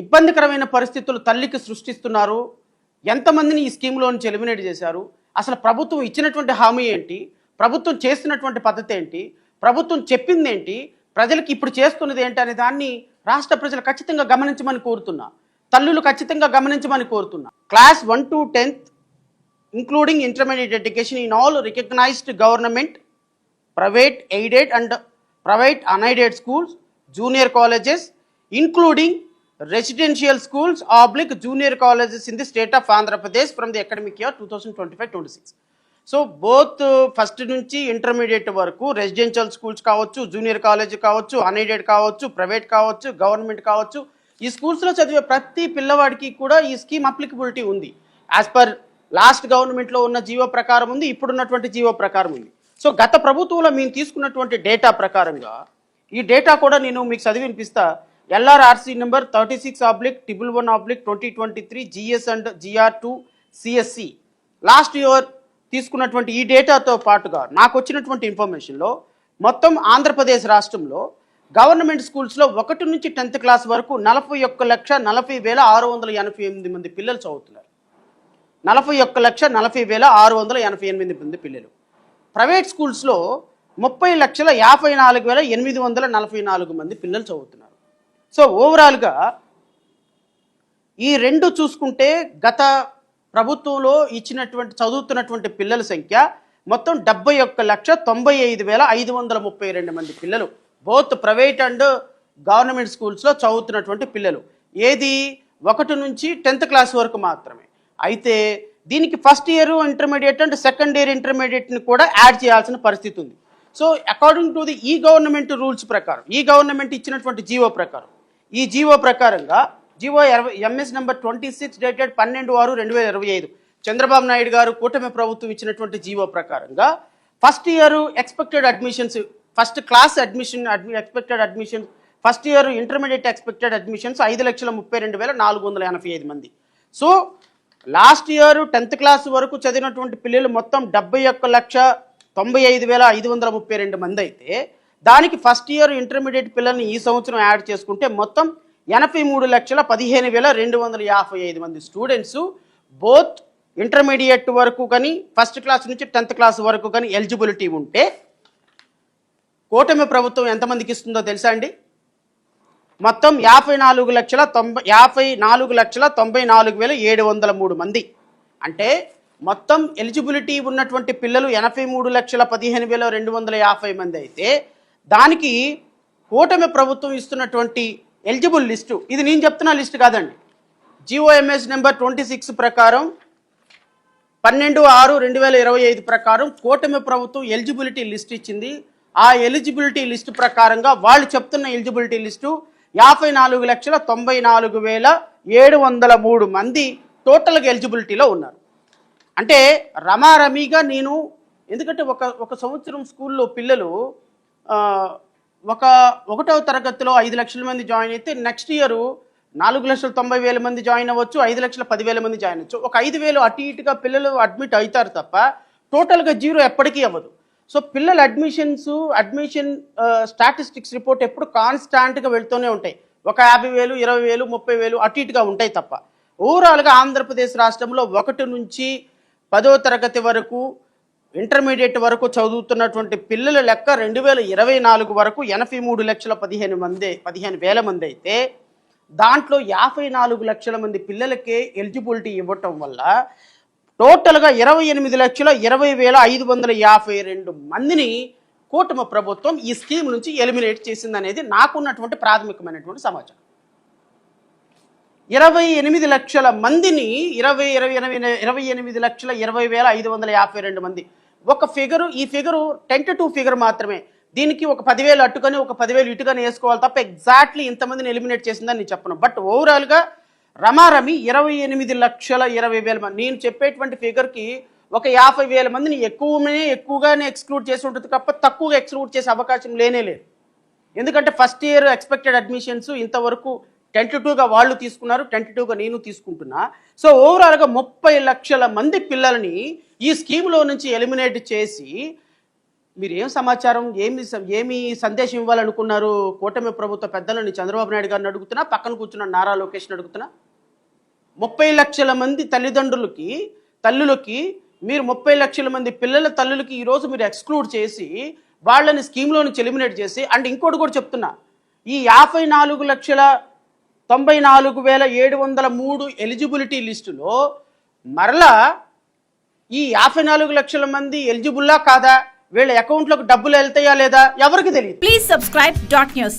ఇబ్బందికరమైన పరిస్థితులు తల్లికి సృష్టిస్తున్నారు. ఎంతమందిని ఈ స్కీమ్లో ఎలిమినేట్ చేశారు? అసలు ప్రభుత్వం ఇచ్చినటువంటి హామీ ఏంటి? ప్రభుత్వం చేస్తున్నటువంటి పద్ధతి ఏంటి? ప్రభుత్వం చెప్పింది ఏంటి? ప్రజలకు ఇప్పుడు చేస్తున్నది ఏంటి అనే దాన్ని రాష్ట్ర ప్రజలు ఖచ్చితంగా గమనించమని కోరుతున్నా. తల్లులు ఖచ్చితంగా గమనించమని కోరుతున్నా. Class one to tenth including intermediate education in all recognised government private aided and private unaided schools junior colleges including residential schools oblique junior colleges in the state of Andhra Pradesh from the academic year two thousand twenty five twenty six. So both first నుంచి intermediate వరకు residential schools కావచ్చు junior college కావచ్చు unaided కావచ్చు private కావచ్చు government కావచ్చు ఈ స్కూల్స్లో చదివే ప్రతి పిల్లవాడికి కూడా ఈ స్కీమ్ అప్లికబిలిటీ ఉంది. యాజ్ పర్ లాస్ట్ గవర్నమెంట్లో ఉన్న జీవో ప్రకారం ఉంది ఇప్పుడున్నటువంటి జీవో ప్రకారం ఉంది. సో గత ప్రభుత్వంలో మేము తీసుకున్నటువంటి డేటా ప్రకారంగా ఈ డేటా కూడా నేను మీకు చదివి వినిపిస్తా LRRC number thirty six oblique triple one oblique twenty twenty three GS and GR two CSC. Last year తీసుకున్నటువంటి ఈ డేటాతో పాటుగా నాకు వచ్చినటువంటి ఇన్ఫర్మేషన్లో మొత్తం ఆంధ్రప్రదేశ్ రాష్ట్రంలో గవర్నమెంట్ స్కూల్స్లో ఒకటి నుంచి టెన్త్ క్లాస్ వరకు నలభై ఒక్క లక్ష నలభై వేల ఆరు వందల ఎనభై ఎనిమిది మంది పిల్లలు చదువుతున్నారు. నలభై ఒక్క లక్ష నలభై వేల ఆరు వందల ఎనభై ఎనిమిది మంది పిల్లలు. ప్రైవేట్ స్కూల్స్లో ముప్పై లక్షల యాభై నాలుగు వేల ఎనిమిది వందల నలభై నాలుగు మంది పిల్లలు చదువుతున్నారు. సో ఓవరాల్గా ఈ రెండు చూసుకుంటే గత ప్రభుత్వంలో ఇచ్చినటువంటి చదువుతున్నటువంటి పిల్లల సంఖ్య మొత్తం డెబ్బై ఒక్క లక్ష తొంభై ఐదు వేల ఐదు వందల ముప్పై రెండు మంది పిల్లలు. బోత్ ప్రైవేట్ అండ్ గవర్నమెంట్ స్కూల్స్లో చదువుతున్నటువంటి పిల్లలు. ఏది ఒకటి నుంచి టెన్త్ క్లాస్ వరకు మాత్రమే. అయితే దీనికి first year intermediate and second year ఇంటర్మీడియట్ని కూడా యాడ్ చేయాల్సిన పరిస్థితి ఉంది. సో అకార్డింగ్ టు ది ఈ గవర్నమెంట్ రూల్స్ ప్రకారం ఈ గవర్నమెంట్ ఇచ్చినటువంటి జీవో ప్రకారం ఈ జీవో ప్రకారంగా జీవో ఇరవై MS number twenty six dated పన్నెండు ఆరు రెండు వేల ఇరవై ఐదు చంద్రబాబు నాయుడు గారు కూటమి ప్రభుత్వం ఇచ్చినటువంటి జీవో ప్రకారంగా first year expected admissions first class admission అడ్మి expected admission first year intermediate expected admissions ఐదు లక్షల ముప్పై రెండు వేల నాలుగు వందల ఎనభై ఐదు మంది. So last year tenth class వరకు చదివినటువంటి పిల్లలు మొత్తం డెబ్బై ఒక్క లక్ష తొంభై ఐదు వేల ఐదు వందల ముప్పై రెండు మంది అయితే దానికి ఫస్ట్ ఇయర్ ఇంటర్మీడియట్ పిల్లల్ని ఈ సంవత్సరం యాడ్ చేసుకుంటే మొత్తం ఎనభై మూడు లక్షల పదిహేను వేల రెండు వందల యాభై ఐదు మంది స్టూడెంట్స్ బోత్ ఇంటర్మీడియట్ వరకు కానీ ఫస్ట్ క్లాస్ నుంచి టెన్త్ క్లాస్ వరకు కానీ ఎలిజిబిలిటీ ఉంటే కూటమి ప్రభుత్వం ఎంతమందికి ఇస్తుందో తెలుసా అండి? మొత్తం యాభై నాలుగు లక్షల తొంభై యాభై నాలుగు లక్షల తొంభై నాలుగు వేల ఏడు వందల మూడు మంది. అంటే మొత్తం ఎలిజిబిలిటీ ఉన్నటువంటి పిల్లలు ఎనభై మూడు లక్షల పదిహేను వేల రెండు వందల యాభై మంది అయితే దానికి కూటమి ప్రభుత్వం ఇస్తున్నటువంటి ఎలిజిబుల్ లిస్టు. ఇది నేను చెప్తున్న లిస్ట్ కాదండి. జిఓఎంఎస్ నెంబర్ ట్వంటీ సిక్స్ ప్రకారం పన్నెండు ఆరు రెండు వేల ఇరవై ఐదు ప్రకారం కూటమి ప్రభుత్వం ఎలిజిబిలిటీ లిస్ట్ ఇచ్చింది. ఆ ఎలిజిబిలిటీ లిస్టు ప్రకారంగా వాళ్ళు చెప్తున్న ఎలిజిబిలిటీ లిస్టు యాభై నాలుగు లక్షల తొంభై నాలుగు వేల ఏడు వందల మూడు మంది టోటల్గా ఎలిజిబిలిటీలో ఉన్నారు. అంటే రమారమీగా నేను ఎందుకంటే ఒక ఒక సంవత్సరం స్కూల్లో పిల్లలు ఒక ఒకటవ తరగతిలో ఐదు లక్షల మంది జాయిన్ అయితే నెక్స్ట్ ఇయర్ నాలుగు లక్షల తొంభై వేల మంది జాయిన్ అవ్వచ్చు ఐదు లక్షల పదివేల మంది జాయిన్ అవ్వచ్చు. ఒక ఐదు వేలు అటు ఇటుగా పిల్లలు అడ్మిట్ అవుతారు తప్ప టోటల్గా జీరో ఎప్పటికీ అవ్వదు. సో పిల్లల అడ్మిషన్స్ అడ్మిషన్ స్టాటిస్టిక్స్ రిపోర్ట్ ఎప్పుడు కాన్స్టాంట్గా వెళ్తూనే ఉంటాయి. ఒక యాభై వేలు ఇరవై వేలు ముప్పై వేలు అటు ఇటుగా ఉంటాయి తప్ప. ఓవరాల్గా ఆంధ్రప్రదేశ్ రాష్ట్రంలో ఒకటి నుంచి పదో తరగతి వరకు ఇంటర్మీడియట్ వరకు చదువుతున్నటువంటి పిల్లల లెక్క రెండు వేల ఇరవై నాలుగు వరకు ఎనభై మూడు లక్షల పదిహేను మంది పదిహేను వేల మంది అయితే దాంట్లో యాభై నాలుగు లక్షల మంది పిల్లలకే ఎలిజిబిలిటీ ఇవ్వటం వల్ల టోటల్గా ఇరవై ఎనిమిది లక్షల ఇరవై వేల ఐదు వందల యాభై రెండు మందిని కూటమి ప్రభుత్వం ఈ స్కీమ్ నుంచి ఎలిమినేట్ చేసింది అనేది నాకున్నటువంటి ప్రాథమికమైనటువంటి సమాచారం. ఇరవై ఎనిమిది లక్షల మందిని ఇరవై ఇరవై ఇరవై ఇరవై ఎనిమిది లక్షల ఇరవై వేల ఐదు వందల యాభై రెండు మంది ఒక ఫిగరు ఈ ఫిగరు టెంటటివ్ ఫిగర్ మాత్రమే. దీనికి ఒక పదివేలు అట్టుకొని ఒక పదివేలు ఇటుకని వేసుకోవాలి తప్ప ఎగ్జాక్ట్లీ ఇంతమందిని ఎలిమినేట్ చేసిందని నేను చెప్పను. బట్ ఓవరాల్గా రమారమి ఇరవై ఎనిమిది లక్షల ఇరవై వేల మంది. నేను చెప్పేటువంటి ఫిగర్కి ఒక యాభై వేల మందిని ఎక్కువనే ఎక్కువగానే ఎక్స్క్లూడ్ చేసి ఉంటుంది తప్ప తక్కువగా ఎక్స్క్లూడ్ చేసే అవకాశం లేనే లేదు. ఎందుకంటే ఫస్ట్ ఇయర్ ఎక్స్పెక్టెడ్ అడ్మిషన్స్ ఇంతవరకు టెంటటివ్గా వాళ్ళు తీసుకున్నారు టెంటటివ్గా నేను తీసుకుంటున్నా. సో ఓవరాల్గా ముప్పై లక్షల మంది పిల్లల్ని ఈ స్కీమ్లో నుంచి ఎలిమినేట్ చేసి మీరు ఏం సమాచారం ఏమి ఏమి సందేశం ఇవ్వాలనుకున్నారు? కూటమి ప్రభుత్వ పెద్దలని చంద్రబాబు నాయుడు గారిని అడుగుతున్నా పక్కన కూర్చున్న నారా లోకేష్ని అడుగుతున్నా? ముప్పై లక్షల మంది తల్లిదండ్రులకి తల్లులకి మీరు ముప్పై లక్షల మంది పిల్లల తల్లులకి ఈరోజు మీరు ఎక్స్క్లూడ్ చేసి వాళ్ళని స్కీమ్లో నుంచి ఎలిమినేట్ చేసి అండ్ ఇంకోటి కూడా చెప్తున్నా ఈ యాభై నాలుగు లక్షల తొంభై నాలుగు వేల ఏడు వందల మూడు ఎలిజిబిలిటీ లిస్టులో మరలా ఈ యాభై నాలుగు లక్షల మంది ఎలిజిబుల్లా కాదా? వీళ్ళ అకౌంట్లోకి డబ్బులు వెళ్తాయా లేదా? ఎవరికి తెలియదు. Please subscribe dot news